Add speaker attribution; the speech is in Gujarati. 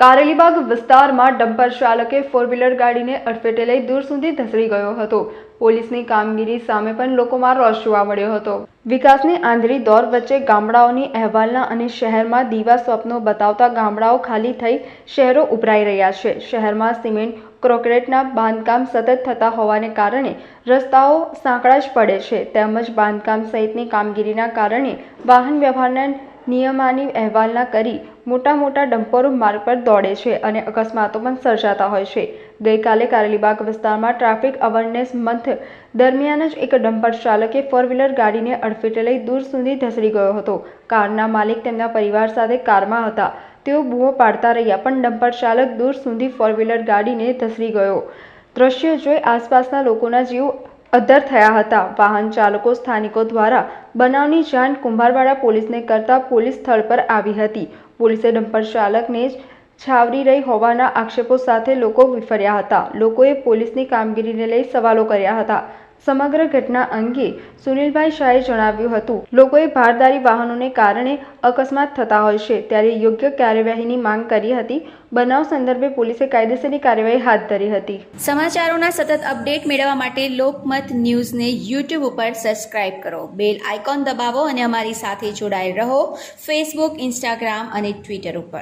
Speaker 1: કારેલીબાગ વિસ્તારમાં ડમ્પર ચાલકે ફોર વ્હીલર ગાડીને અડફેટે લઈ દૂર સુધી ધસડી ગયો હતો. પોલીસની કામગીરી સામે પણ લોકોમાં રોષ જોવા મળ્યો હતો. વિકાસની આંધળી દોર વચ્ચે ગામડાઓની અહેવાલના અને શહેરમાં દીવા સ્વપ્નો બતાવતા ગામડાઓ ખાલી થઈ શહેરો ઉભરાઈ રહ્યા છે. શહેરમાં સિમેન્ટ ક્રોકરેટના બાંધકામ સતત થતા હોવાને કારણે રસ્તાઓ સાંકડા જ પડે છે. તેમજ બાંધકામ સહિતની કામગીરીના કારણે વાહન વ્યવહારના નિયમાની અહેવાલના કરી મોટા મોટા ડમ્પરો માર્ગ પર દોડે છે અને અકસ્માતો પણ સર્જાતા હોય છે. ગઈકાલે કારેલીબાગ વિસ્તારમાં ટ્રાફિક અવેરનેસ મંથ દરમિયાન જ એક ડમ્પર ચાલકે ફોર વ્હીલર ગાડીને અડફેટે લઈ દૂર સુધી ધસડી ગયો હતો. કારના માલિક તેમના પરિવાર સાથે કારમાં હતા. તેઓ બૂમો પાડતા રહ્યા પણ ડમ્પર ચાલક દૂર સુધી ફોર વ્હીલર ગાડીને ધસડી ગયો. દ્રશ્ય જોઈ આસપાસના લોકોના જીવ અદ્ધર થયા હતા. વાહન ચાલકો સ્થાનિકો દ્વારા બનાવની જાણ કુંભારવાડા પોલીસને કરતા પોલીસ સ્થળ પર આવી હતી. પોલીસે ડમ્પર ચાલકને જ છાવરી રહી હોવાના આક્ષેપો સાથે લોકો વિફર્યા હતા. લોકોએ પોલીસની કામગીરીને લઈ સવાલો કર્યા હતા. સમગ્ર ઘટના અંગે સુનિલભાઈ શાહે જણાવ્યું હતું. લોકોએ ભારદારી વાહનોને કારણે અકસ્માત થતા હોય છે, ત્યારે યોગ્ય કાર્યવાહીની માંગ કરી હતી. બનાવ સંદર્ભે પોલીસે કાયદેસરની કાર્યવાહી હાથ ધરી હતી.
Speaker 2: સમાચારોના સતત અપડેટ મેળવવા માટે લોકમત ન્યૂઝને યુટ્યુબ ઉપર સબસ્ક્રાઇબ કરો. બેલ આઇકોન દબાવો અને અમારી સાથે જોડાયેલ રહો. ફેસબુક, ઇન્સ્ટાગ્રામ અને ટ્વિટર ઉપર.